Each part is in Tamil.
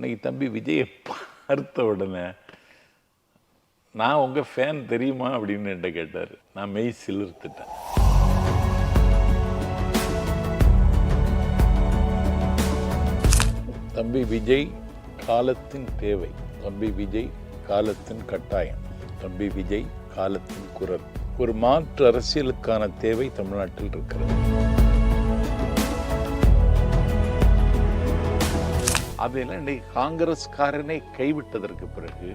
இன்றைக்கி தம்பி விஜயை பார்த்த உடனே நான் உங்கள் ஃபேன் தெரியுமா? அப்படின்னு என்கிட்ட கேட்டார். நான் மெய் சிலிர்த்துட்டேன். தம்பி விஜய் காலத்தின் தேவை. தம்பி விஜய் காலத்தின் கட்டாயம். தம்பி விஜய் காலத்தின் குரல். ஒரு மாற்று அரசியலுக்கான தேவை தமிழ்நாட்டில் இருக்கிறது. அதெல்லாம் இன்னைக்கு காங்கிரஸ்காரனை கைவிட்டதற்கு பிறகு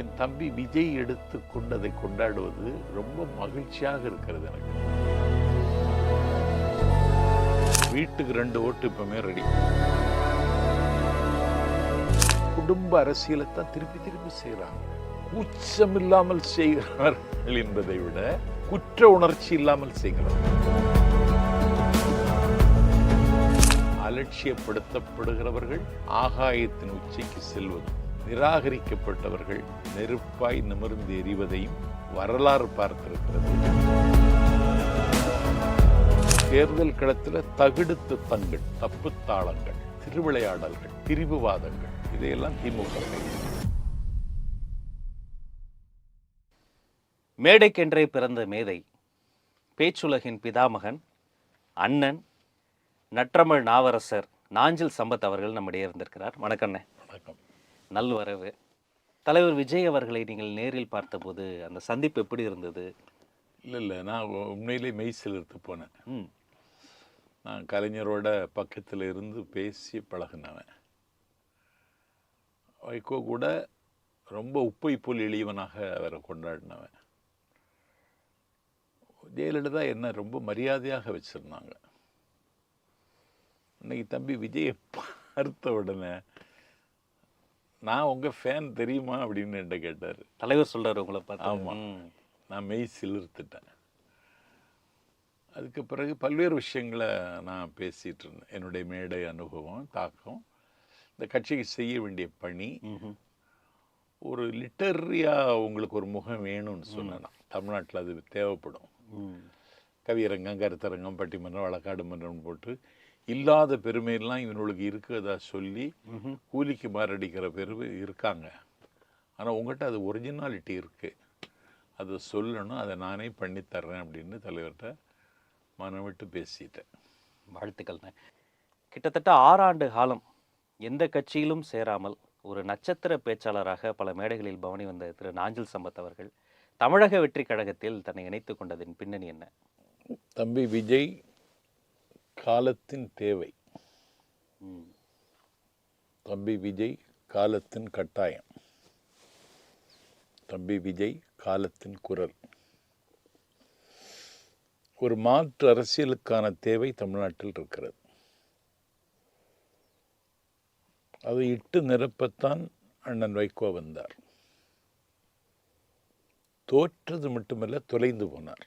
என் தம்பி விஜய் எடுத்து கொண்டதை கொண்டாடுவது ரொம்ப மகிழ்ச்சியாக இருக்கிறது எனக்கு. வீட்டுக்கு ரெண்டு ஓட்டு இப்பவுமே ரெடி குடும்ப அரசியலை தான் திருப்பி திருப்பி செய்கிறாங்க கூச்சம் இல்லாமல் செய்கிறார்கள் என்பதை விட குற்ற உணர்ச்சி இல்லாமல் செய்கிறார்கள். அலட்சியப்படுத்தப்படுகிறவர்கள் ஆகாயத்தின் உச்சிக்கு செல்வது நிராகரிக்கப்பட்டவர்கள் நெருப்பாய் நிமிர்ந்து எரிவதையும் வரலாறு பார்த்திருக்கிறது. தேர்தல் களத்தில் தகுடுத்து தங்கள் தப்பு தாளங்கள் திருவிளையாடல்கள் பிரிவுவாதங்கள் இதையெல்லாம் திமுக மேடைக்கென்றே பிறந்த மேதை பேச்சுலகின் பிதாமகன் அண்ணன் நற்றமிழ் நாவரசர் நாஞ்சில் சம்பத் அவர்கள் நம்மிடையே இருந்திருக்கிறார். வணக்கண்ணே வணக்கம். நல்வரவு. தலைவர் விஜய் அவர்களை நீங்கள் நேரில் பார்த்தபோது அந்த சந்திப்பு எப்படி இருந்தது? இல்லை இல்லை. நான் உண்மையிலே மெய் சிலிர்த்து போனேன். நான் கலைஞரோட பக்கத்தில் இருந்து பேசி பழகினவன். வைகோ கூட ரொம்ப உப்பை போல் எளியவனாக அவரை கொண்டாடினவன். ஜெயலலிதா என்ன ரொம்ப மரியாதையாக வச்சுருந்தாங்க. இன்னைக்கு தம்பி விஜயை பார்த்த உடனே நான் உங்கள் ஃபேன் தெரியுமா அப்படின்னு என்கிட்ட கேட்டார் தலைவர் சொல்றாரு உங்களை பார்த்து ஆமா. ம். நான் மெய் சிலிர்த்துட்டேன் அதுக்கு பிறகு பல்வேறு விஷயங்களை நான் பேசிட்டு இருந்தேன் என்னுடைய மேடை அனுபவம் தாக்கம் இந்த கட்சிக்கு செய்ய வேண்டிய பணி. ஒரு லிட்டரியா உங்களுக்கு ஒரு முகம் வேணும்னு சொன்னேன் நான். தமிழ்நாட்டில் அது தேவைப்படும். கவியரங்கம் கருத்தரங்கம் பட்டிமன்றம் வழக்காடு மன்றம் போட்டு இல்லாத பெருமையெல்லாம் இவனுக்கு இருக்குதா சொல்லி. கூலிக்கு மாரடிக்கிற பெருமை இருக்காங்க. ஆனால் உங்கள்கிட்ட அது ஒரிஜினாலிட்டி இருக்குது அதை சொல்லணும் அதை நானே பண்ணி தர்றேன் அப்படின்னு தலைவர்கிட்ட மனம் விட்டு பேசிட்டேன். வாழ்த்துக்கள்ண்ணே கிட்டத்தட்ட ஆறாண்டு காலம் எந்த கட்சியிலும் சேராமல் ஒரு நட்சத்திர பேச்சாளராக பல மேடைகளில் பவனி வந்த திரு நாஞ்சில் சம்பத் அவர்கள் தமிழக வெற்றி கழகத்தில் தன்னை இணைத்துக் கொண்டதின் பின்னணி என்ன? தம்பி விஜய் காலத்தின் தேவை. தம்பி விஜய் காலத்தின் கட்டாயம். தம்பி விஜய் காலத்தின் குரல். ஒரு மாற்று அரசியலுக்கான தேவை தமிழ்நாட்டில் இருக்கிறது. அதை இட்டு நிரப்பத்தான் அண்ணன் வைகோ வந்தார். தோற்றது மட்டுமல்ல தொலைந்து போனார்.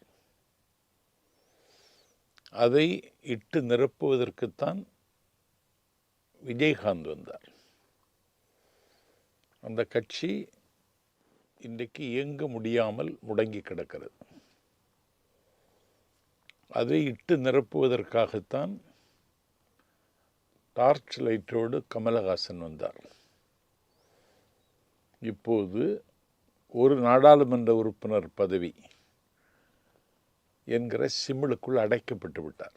அதை இட்டு நிரப்புவதற்குத்தான் விஜயகாந்த் வந்தார். அந்த கட்சி இன்றைக்கு இயங்க முடியாமல் முடங்கி கிடக்கிறது. அதை இட்டு நிரப்புவதற்காகத்தான் டார்ச் லைட்டோடு கமலஹாசன் வந்தார். இப்போது ஒரு நாடாளுமன்ற உறுப்பினர் பதவி என்கிற சிமிழுக்குள் அடைக்கப்பட்டு விட்டார்.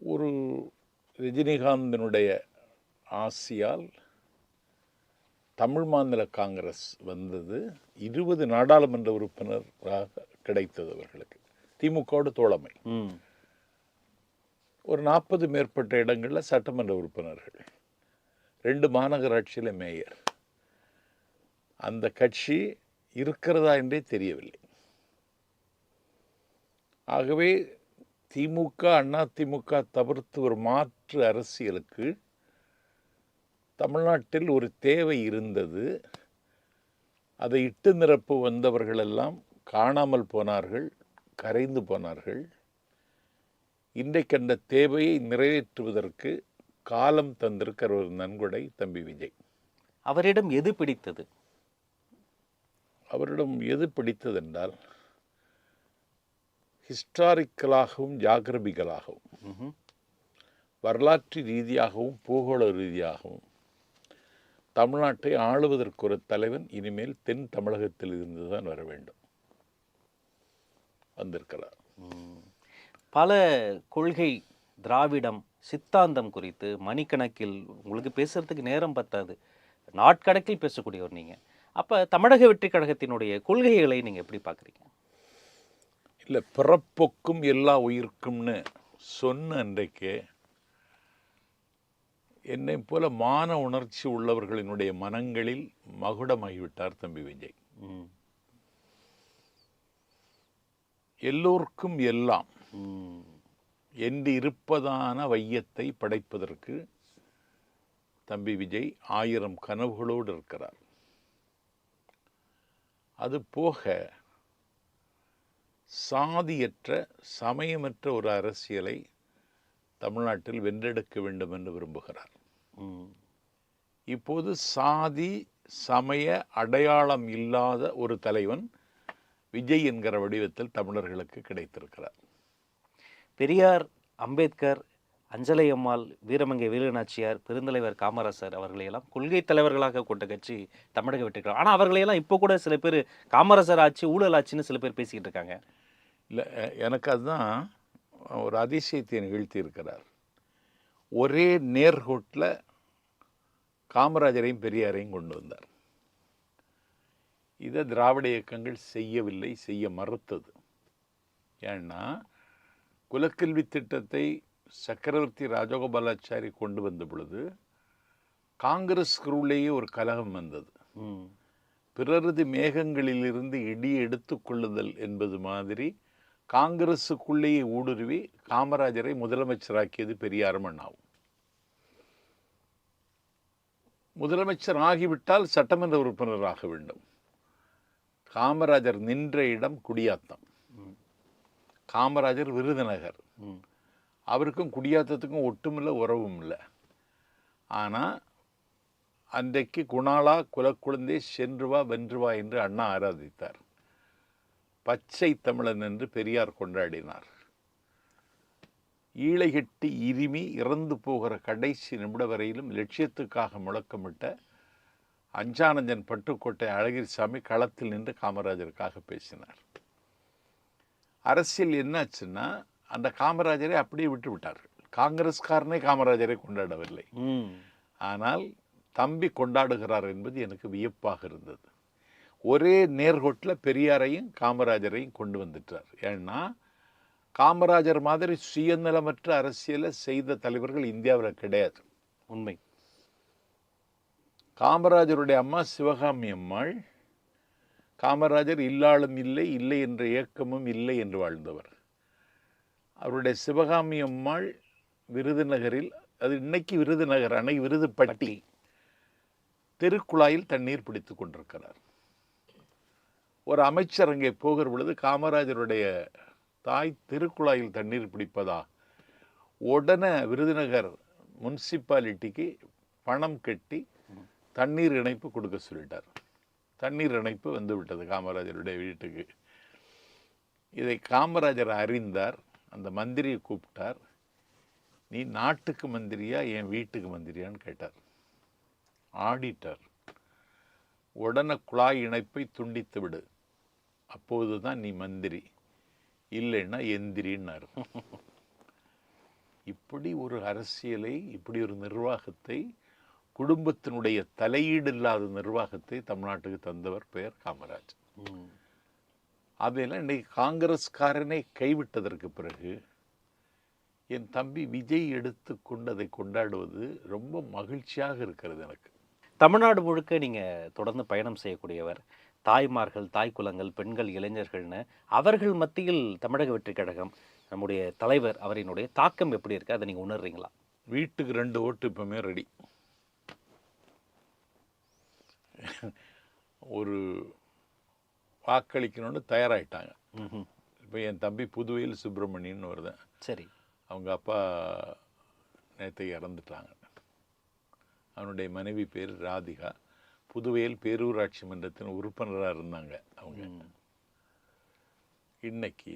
ஒரு ரஜினிகாந்தினுடைய ஆசியால் தமிழ் மாநில காங்கிரஸ் வந்தது இருபது நாடாளுமன்ற உறுப்பினராக கிடைத்தது அவர்களுக்கு. திமுகவோட தோழமை. ஒரு நாற்பது மேற்பட்ட இடங்களில் சட்டமன்ற உறுப்பினர்கள். ரெண்டு மாநகராட்சியில் மேயர். அந்த கட்சி இருக்கிறதா என்றே தெரியவில்லை. ஆகவே திமுக அண்ணா திமுக தவிர்த்து ஒரு மாற்று அரசியலுக்கு தமிழ்நாட்டில் ஒரு தேவை இருந்தது. அதை இட்டு நிரப்பு வந்தவர்களெல்லாம் காணாமல் போனார்கள் கரைந்து போனார்கள். இன்றைக்கு அந்த தேவையை நிறைவேற்றுவதற்கு காலம் தந்திருக்கிற ஒரு நன்கொடை தம்பி விஜய். அவரிடம் எது பிடித்தது? அவரிடம் எது பிடித்ததென்றால் ஹிஸ்டாரிக்கலாகவும் ஜாகிரபிகளாகவும். வரலாற்று ரீதியாகவும் பூகோள ரீதியாகவும் தமிழ்நாட்டை ஆளுவதற்கு ஒரு தலைவன் இனிமேல் தென் தமிழகத்தில் இருந்து தான் வர வேண்டும். வந்திருக்கிறார். பல கொள்கை திராவிடம் சித்தாந்தம் குறித்து மணிக்கணக்கில் உங்களுக்கு பேசுறதுக்கு நேரம் பத்தாது. நாட்கணக்கில் பேசக்கூடியவர் நீங்க. அப்ப தமிழக வெற்றி கழகத்தினுடைய கொள்கைகளை நீங்க எப்படி பார்க்குறீங்க? இல்லை பிறப்பொக்கும் எல்லா உயிர்க்கும்னு சொன்ன அன்றைக்கே என்னை போல மான உணர்ச்சி உள்ளவர்களினுடைய மனங்களில் மகுடமாகிவிட்டார் தம்பி விஜய். எல்லோருக்கும் எல்லாம். என்று இருப்பதான வையத்தை படைப்பதற்கு தம்பி விஜய் ஆயிரம் கனவுகளோடு இருக்கிறார் அது போக சாதியற்ற சமயமற்ற ஒரு அரசியலை தமிழ்நாட்டில் வென்றெடுக்க வேண்டும் என்று விரும்புகிறார். இப்போது சாதி சமய அடையாளம் இல்லாத ஒரு தலைவன் விஜய் என்கிற வடிவத்தில் தமிழர்களுக்கு கிடைத்திருக்கிறார். பெரியார் அம்பேத்கர் அஞ்சலை அம்மாள் வீரமங்கை வீரநாச்சியார் பெருந்தலைவர் காமராசர் அவர்களையெல்லாம் கொள்கை தலைவர்களாக கொண்ட கட்சி தமிழக வெற்றிக்கிறோம் ஆனால் அவர்களையெல்லாம் இப்போ கூட சில பேர் காமராசர் ஆட்சி ஊழல் ஆட்சின்னு சில பேர் பேசிக்கிட்டு இருக்காங்க. இல்லை எனக்கு அதுதான் ஒரு அதிசயத்தை நிகழ்த்தி இருக்கிறார் ஒரே நேர்கோட்டில் காமராஜரையும் பெரியாரையும் கொண்டு வந்தார். இதை திராவிட இயக்கங்கள் செய்யவில்லை செய்ய மறுத்தது. ஏன்னா குலக்கல்வி திட்டத்தை சக்கரவர்த்தி ராஜகோபாலாச்சாரி கொண்டு வந்த பொழுது காங்கிரஸ்குள்ளேயே ஒரு கலகம் வந்தது. பிறரது மேகங்களிலிருந்து இடி எடுத்துக் கொள்ளுதல் என்பது மாதிரி காங்கிரசுக்குள்ளேயே ஊடுருவி காமராஜரை முதலமைச்சராக்கியது பெரியாரும் அண்ணாவும் முதலமைச்சர் ஆகிவிட்டால் சட்டமன்ற உறுப்பினர் ஆக வேண்டும். காமராஜர் நின்ற இடம் குடியாத்தம். காமராஜர் விருதுநகர். அவருக்கும் குடியாத்தத்துக்கும் ஒட்டுமில்ல உறவும் இல்லை ஆனால் அன்றைக்கு குணாளா குலக்குழந்தை சென்று வா வென்று வா என்று அண்ணா ஆராதித்தார். பச்சை தமிழன் என்று பெரியார் கொண்டாடினார். ஈழைகட்டி இருமி இறந்து போகிற கடைசி நிமிட வரையிலும் லட்சியத்துக்காக முழக்கமிட்ட அஞ்சானந்தன் பட்டுக்கோட்டை அழகிரிசாமி களத்தில் நின்று காமராஜருக்காக பேசினார். அரசியல் என்னாச்சுன்னா அந்த காமராஜரை அப்படியே விட்டு விட்டார்கள் காங்கிரஸ்காரனே காமராஜரை கொண்டாடவில்லை. ஆனால் தம்பி கொண்டாடுகிறார் என்பது எனக்கு வியப்பாக இருந்தது. ஒரே நேர்கோட்டில் பெரியாரையும் காமராஜரையும் கொண்டு வந்துட்டார். ஏன்னா காமராஜர் மாதிரி சுயநலமற்ற அரசியலை செய்த தலைவர்கள் இந்தியாவில் கிடையாது. உண்மை. காமராஜருடைய அம்மா சிவகாமி அம்மாள் காமராஜர் இல்லாளும் இல்லை இல்லை என்ற ஏக்கமும் இல்லை என்று வாழ்ந்தவர். அவருடைய சிவகாமி அம்மாள் விருதுநகரில் அது இன்னைக்கு விருதுநகர் அன்னை விருதுப்பட்டி திருக்குழாயில் தண்ணீர் பிடித்து கொண்டிருக்கிறார். ஒரு அமைச்சர் அங்கே போகிற பொழுது காமராஜருடைய தாய் திருக்குழாயில் தண்ணீர் பிடிப்பதா? உடனே விருதுநகர் முன்சிபாலிட்டிக்கு பணம் கட்டி தண்ணீர் இணைப்பு கொடுக்க சொல்லிட்டார். தண்ணீர் இணைப்பு வந்து விட்டது காமராஜருடைய வீட்டுக்கு. இதை காமராஜர் அறிந்தார் அந்த மந்திரியை கூப்பிட்டார். நீ நாட்டுக்கு மந்திரியா என் வீட்டுக்கு மந்திரியான்னு கேட்டார். ஆடிட்டார். உடனே குழாய் இணைப்பை துண்டித்து விடு. அப்போதுதான் நீ மந்திரி. இல்லைன்னா எந்திரின்னார் இப்படி ஒரு அரசியலை இப்படி ஒரு நிர்வாகத்தை குடும்பத்தினுடைய தலையீடு இல்லாத நிர்வாகத்தை தமிழ்நாட்டுக்கு தந்தவர் பெயர் காமராஜ். அதையெல்லாம் இன்னைக்கு காங்கிரஸ்காரனை கைவிட்டதற்கு பிறகு என் தம்பி விஜய் எடுத்துக்கொண்டு அதை கொண்டாடுவது ரொம்ப மகிழ்ச்சியாக இருக்கிறது எனக்கு. தமிழ்நாடு முழுக்க நீங்க தொடர்ந்து பயணம் செய்யக்கூடியவர் தாய்மார்கள் தாய் குலங்கள் பெண்கள் இளைஞர்கள்னு அவர்கள் மத்தியில் தமிழக வெற்றி கழகம் நம்முடைய தலைவர் அவரினுடைய தாக்கம் எப்படி இருக்கு? அதை நீங்க உணர்றீங்களா? வீட்டுக்கு ரெண்டு ஓட்டு இப்பவுமே ரெடி. ஒரு வாக்களிக்கணும்னு தயாராயிட்டாங்க. ம்ஹும். இப்போ என் தம்பி புதுவையில் சுப்பிரமணியன்னு வருதேன் சரி. அவங்க அப்பா நேற்று இறந்துட்டாங்க. அவனுடைய மனைவி பேர் ராதிகா. புதுவையில் பேரூராட்சி மன்றத்தின் உறுப்பினராக இருந்தாங்க அவங்க. இன்னைக்கு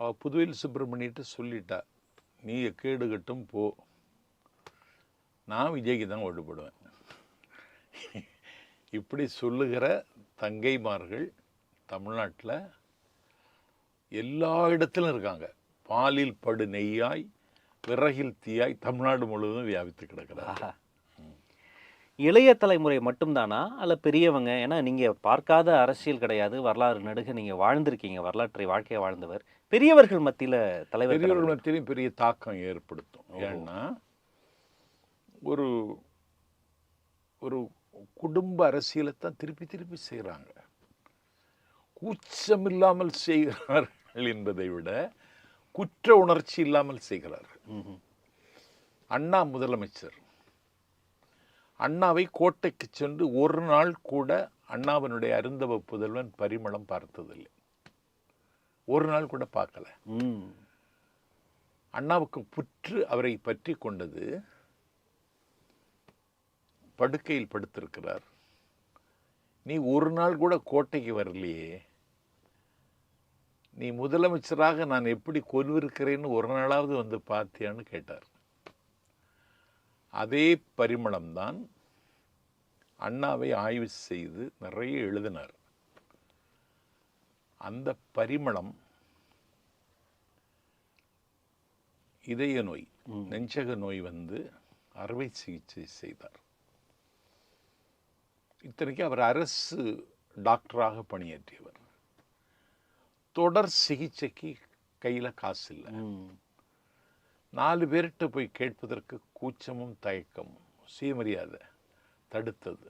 அவ புதுவையில் சுப்பிரமணியிட்ட சொல்லிட்டா நீ எக்கேடு கட்டும் போ. நான் விஜய்க்கு தான் ஓட்டு போடுவேன். இப்படி சொல்லுகிற தங்கைமார்கள் தமிழ்நாட்டில் எல்லா இடத்திலும் இருக்காங்க. பாலில் படு நெய்யாய் விறகில் தீயாய் தமிழ்நாடு முழுவதும் வியாபித்து கிடக்கிறார் ஆஹா. இளைய தலைமுறை மட்டும்தானா? அல்ல பெரியவங்க? ஏன்னா நீங்க பார்க்காத அரசியல் கிடையாது. வரலாறு நடுக நீங்க வாழ்ந்திருக்கீங்க. வரலாற்றை வாழ்க்கையை வாழ்ந்தவர். பெரியவர்கள் மத்தியில தலைவர் பெரியவர்கள். மத்தியிலும் பெரிய தாக்கம் ஏற்படுத்தும். ஏன்னா ஒரு ஒரு குடும்ப அரசியலை தான் திருப்பி திருப்பி செய்கிறாங்க கூச்சம் இல்லாமல் செய்கிறார்கள் என்பதை விட குற்ற உணர்ச்சி இல்லாமல் செய்கிறார்கள். அண்ணா முதலமைச்சர். அண்ணாவை கோட்டைக்கு சென்று ஒரு நாள் கூட அண்ணாவினுடைய அருந்தவ புதல்வன் பரிமளம் பார்த்ததில்லை. ஒரு நாள் கூட பார்க்கல. ம். அண்ணாவுக்கு புற்று அவரை பற்றி கொண்டது. படுக்கையில் படுத்திருக்கிறார். நீ ஒரு நாள் கூட கோட்டைக்கு வரலையே. நீ முதலமைச்சராக நான் எப்படி கொல்விருக்கிறேன்னு ஒரு நாளாவது வந்து பார்த்தியான்னு கேட்டார். அதே பரிமளம்தான் அண்ணாவை ஆய்வு செய்து நிறைய எழுதினார் அந்த பரிமளம் இதய நோய். நெஞ்சக நோய் வந்து அறுவை சிகிச்சை செய்தார் இத்தனைக்கு அவர் அரசு டாக்டராக பணியாற்றியவர் தொடர் சிகிச்சைக்கு கையில் காசு இல்லை. நாலு பேர்கிட்ட போய் கேட்பதற்கு கூச்சமும் தயக்கமும் சுயமரியாதை தடுத்தது.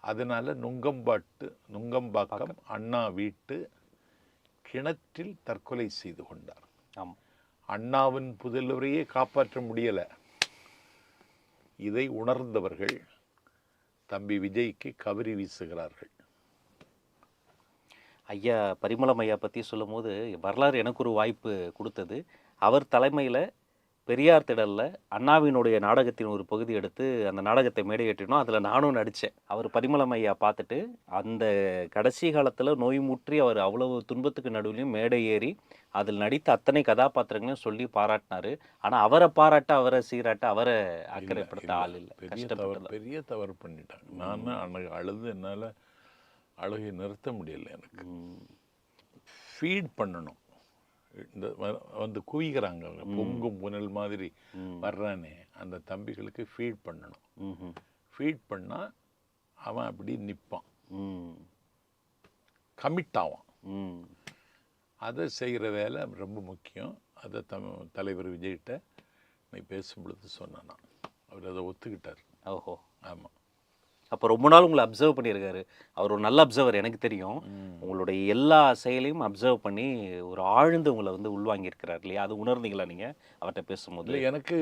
அதனால நுங்கம்பாட்டு நுங்கம்பாக்கம் அண்ணா வீட்டு கிணற்றில் தற்கொலை செய்து கொண்டார். ஆமா. அண்ணாவின் புதல்வரையே காப்பாற்ற முடியல. இதை உணர்ந்தவர்கள் தம்பி விஜய்க்கு கவரி வீசுகிறார்கள். ஐயா பரிமளம் ஐயா பற்றி சொல்லும்போது வரலாறு எனக்கு ஒரு வாய்ப்பு கொடுத்தது. அவர் தலைமையில் பெரியார் திடலில் அண்ணாவினுடைய நாடகத்தின் ஒரு பகுதி எடுத்து அந்த நாடகத்தை மேடையேற்றினோம் அதில் நானும் நடித்தேன் அவர் பரிமளம் ஐயா பார்த்துட்டு அந்த கடைசி காலத்தில் நோய் முற்றி அவர் அவ்வளவு துன்பத்துக்கு நடுவிலையும் மேடை ஏறி அதில் நடித்த அத்தனை கதாபாத்திரங்களையும் சொல்லி பாராட்டினாரு. ஆனால் அவரை பாராட்ட அவரை சீராட்ட அவரை அக்கறைப்படுத்த ஆள் இல்லை. பெரிய தவறு கஷ்டப்பட்டல பெரிய தவறு பண்ணிட்டாங்க. நான் அன்னைக்கு அழுது என்னால் அழுகை நிறுத்த முடியல எனக்கு. ஃபீட் பண்ணணும். இந்த வந்து குவிக்கிறாங்க அவங்க. பொங்கும் புனல் மாதிரி. வர்றானே அந்த தம்பிகளுக்கு ஃபீட் பண்ணணும். ஃபீட் பண்ணால் அவன் அப்படி நிற்பான் கமிட் ஆவான். அதை செய்கிற வேலை ரொம்ப முக்கியம். அதை தம் தலைவர் விஜய்கிட்ட நீ பேசும் பொழுது சொன்னேன் அவர் அதை ஒத்துக்கிட்டார். ஓஹோ. ஆமாம் அப்போ ரொம்ப நாள் உங்களை அப்சர்வ் பண்ணியிருக்காரு. அவர் ஒரு நல்ல அப்சர்வர் எனக்கு தெரியும். உங்களுடைய எல்லா செயலையும் அப்சர்வ் பண்ணி ஒரு ஆழ்ந்து உங்களை வந்து உள்வாங்கியிருக்கிறார் இல்லையா? அது உணர்ந்தீங்களா நீங்கள் அவர்கிட்ட பேசும்போது. இல்லை எனக்கு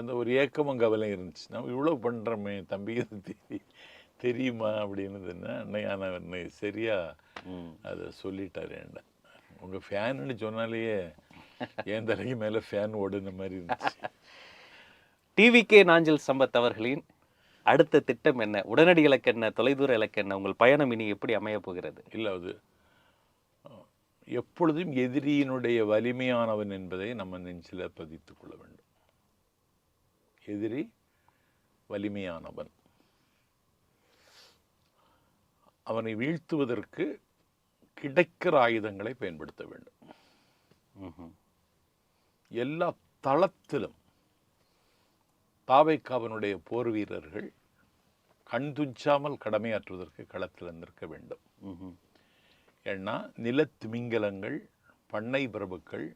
அந்த ஒரு ஏக்கமும் கவலையும் இருந்துச்சு. நம்ம இவ்வளோ பண்ணுறோமே தம்பி இது தெரி தெரியுமா அப்படின்னதுன்னா அன்னையா நான் என்னை சரியாக அதை சொல்லிட்டாரு என்ன உங்கள் ஃபேனுன்னு சொன்னாலேயே என் தலைக்கு மேலே ஃபேன் ஓடுன மாதிரி இருந்துச்சு. டிவிகே நாஞ்சல் சம்பத் அவர்களின் அடுத்த திட்டம் என்ன? உடனடி இலக்கு என்ன? தொலைதூர இலக்கு என்ன? உங்கள் பயணம் இனி எப்படி அமையப் போகிறது? இல்லை அது எப்பொழுதும் எதிரியினுடைய வலிமையானவன் என்பதை நம்ம நெஞ்சில் பதித்துக் கொள்ள வேண்டும். எதிரி வலிமையானவன். அவனை வீழ்த்துவதற்கு கிடைக்கிற ஆயுதங்களை பயன்படுத்த வேண்டும். எல்லா தளத்திலும் தாவைக்காவனுடைய போர் வீரர்கள் கண் துஞ்சாமல் கடமையாற்றுவதற்கு களத்தில் நிற்க வேண்டும். ஏன்னா நிலத்திமிங்கலங்கள் பண்ணை பிரபுக்கள்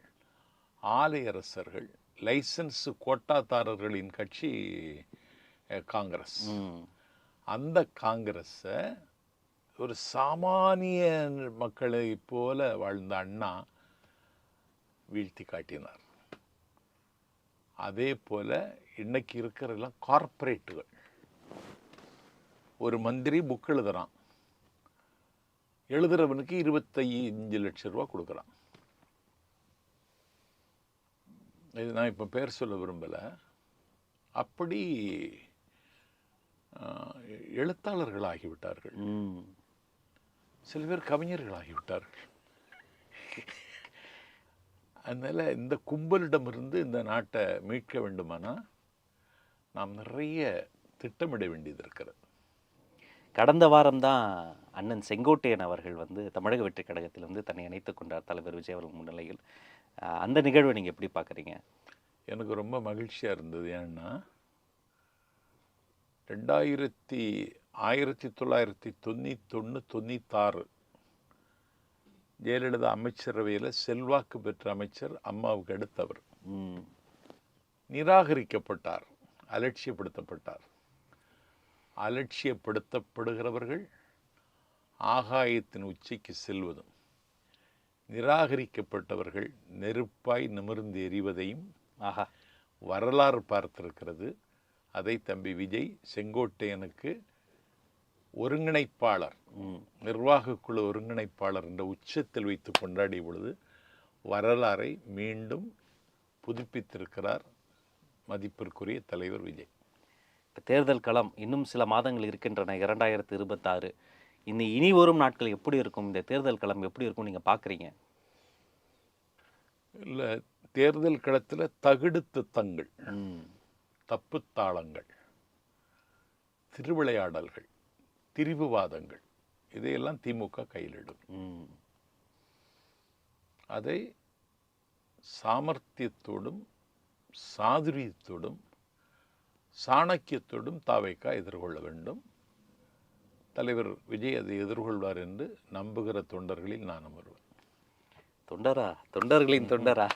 ஆலையரசர்கள் லைசன்ஸ் கோட்டாதாரர்களின் கட்சி காங்கிரஸ். அந்த காங்கிரஸை ஒரு சாமானிய மக்களை போல வாழ்ந்த அண்ணா வீழ்த்தி காட்டினார். அதே போல இன்னைக்கு இருக்கிறதெல்லாம் கார்ப்பரேட்டுகள் ஒரு மந்திரி புக் எழுதுறான். எழுதுறவனுக்கு இருபத்தைந்து லட்சம் ரூபா கொடுக்குறான். இது நான் இப்போ பேர் சொல்ல விரும்பலை. அப்படி எழுத்தாளர்கள் ஆகிவிட்டார்கள் சில பேர் கவிஞர்கள் ஆகிவிட்டார்கள் அதனால் இந்த கும்பலிடமிருந்து இந்த நாட்டை மீட்க வேண்டுமானா நாம் நிறைய திட்டமிட வேண்டியது இருக்கிறது. கடந்த வாரம்தான் அண்ணன் செங்கோட்டையன் அவர்கள் வந்து தமிழக வெற்றி கழகத்தில் வந்து தன்னை இணைத்துக் கொண்டார் தலைவர் விஜய் அவர்கள் முன்னிலையில். அந்த நிகழ்வை நீங்க எப்படி பார்க்குறீங்க? எனக்கு ரொம்ப மகிழ்ச்சியாக இருந்தது. ஏன்னா ரெண்டாயிரத்தி ஆயிரத்தி தொள்ளாயிரத்தி தொண்ணூத்தொன்று தொண்ணூத்தாறு ஜெயலலிதா அமைச்சரவையில் செல்வாக்கு பெற்ற அமைச்சர் அம்மாவுக்கு அடுத்தவர். ம். நிராகரிக்கப்பட்டார் அலட்சியப்படுத்தப்பட்டார். அலட்சியப்படுத்தப்படுகிறவர்கள் ஆகாயத்தின் உச்சிக்கு செல்வதும் நிராகரிக்கப்பட்டவர்கள் நெருப்பாய் நிமிர்ந்து எரிவதையும் ஆஹா. வரலாறு பார்த்திருக்கிறது. அதை தம்பி விஜய் செங்கோட்டையனுக்கு ஒருங்கிணைப்பாளர் ம் நிர்வாகக் குழு ஒருங்கிணைப்பாளர் என்ற உச்சத்தில் வைத்து கொண்டாடிய பொழுது வரலாறை மீண்டும் புதுப்பித்திருக்கிறார் மதிப்பிற்குரிய தலைவர் விஜய். இப்போ தேர்தல் களம் இன்னும் சில மாதங்கள் இருக்கின்றன இரண்டாயிரத்து இருபத்தாறு. இந்த இனி வரும் நாட்கள் எப்படி இருக்கும்? இந்த தேர்தல் களம் எப்படி இருக்கும் நீங்க பார்க்குறீங்க இல்லை தேர்தல் களத்தில் தகுடு திட்டங்கள் ம். தப்புத்தாளங்கள் திருவிளையாடல்கள். திரிவுவாதங்கள் இதையெல்லாம் திமுக கையிலிடும். அதை சாமர்த்தியத்தோடும் சாதுரியத்தோடும் சாணக்கியத்தோடும் தாவைக்கா எதிர்கொள்ள வேண்டும். தலைவர் விஜய் அதை எதிர்கொள்வார் என்று நம்புகிற தொண்டர்களில் நானும் ஒருவன் தொண்டரா? தொண்டர்களின் தொண்டரா?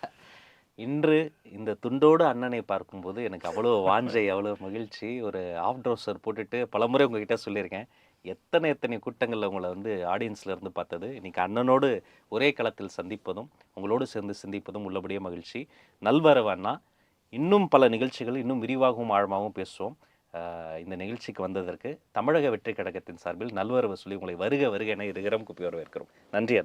இன்று இந்த துண்டோடு அண்ணனை பார்க்கும்போது எனக்கு அவ்வளோ வாஞ்சை அவ்வளோ மகிழ்ச்சி. ஒரு ஆஃப் ட்ரௌசர் போட்டுட்டு பலமுறை உங்ககிட்ட சொல்லியிருக்கேன். எத்தனை எத்தனை கூட்டங்களில் உங்களை வந்து ஆடியன்ஸில் இருந்து பார்த்தது? இன்னைக்கு அண்ணனோடு ஒரே களத்தில் சந்திப்பதும் உங்களோடு சேர்ந்து சிந்திப்பதும் உள்ளபடியே மகிழ்ச்சி. நல்வரவு அண்ணா. இன்னும் பல நிகழ்ச்சிகள் இன்னும் விரிவாகவும் ஆழமாகவும் பேசுவோம். இந்த நிகழ்ச்சிக்கு வந்ததற்கு தமிழக வெற்றி கழகத்தின் சார்பில் நல்வரவு சொல்லி உங்களை வருக வருக என இருகரம் கூப்பி வரவேற்கிறோம் நன்றி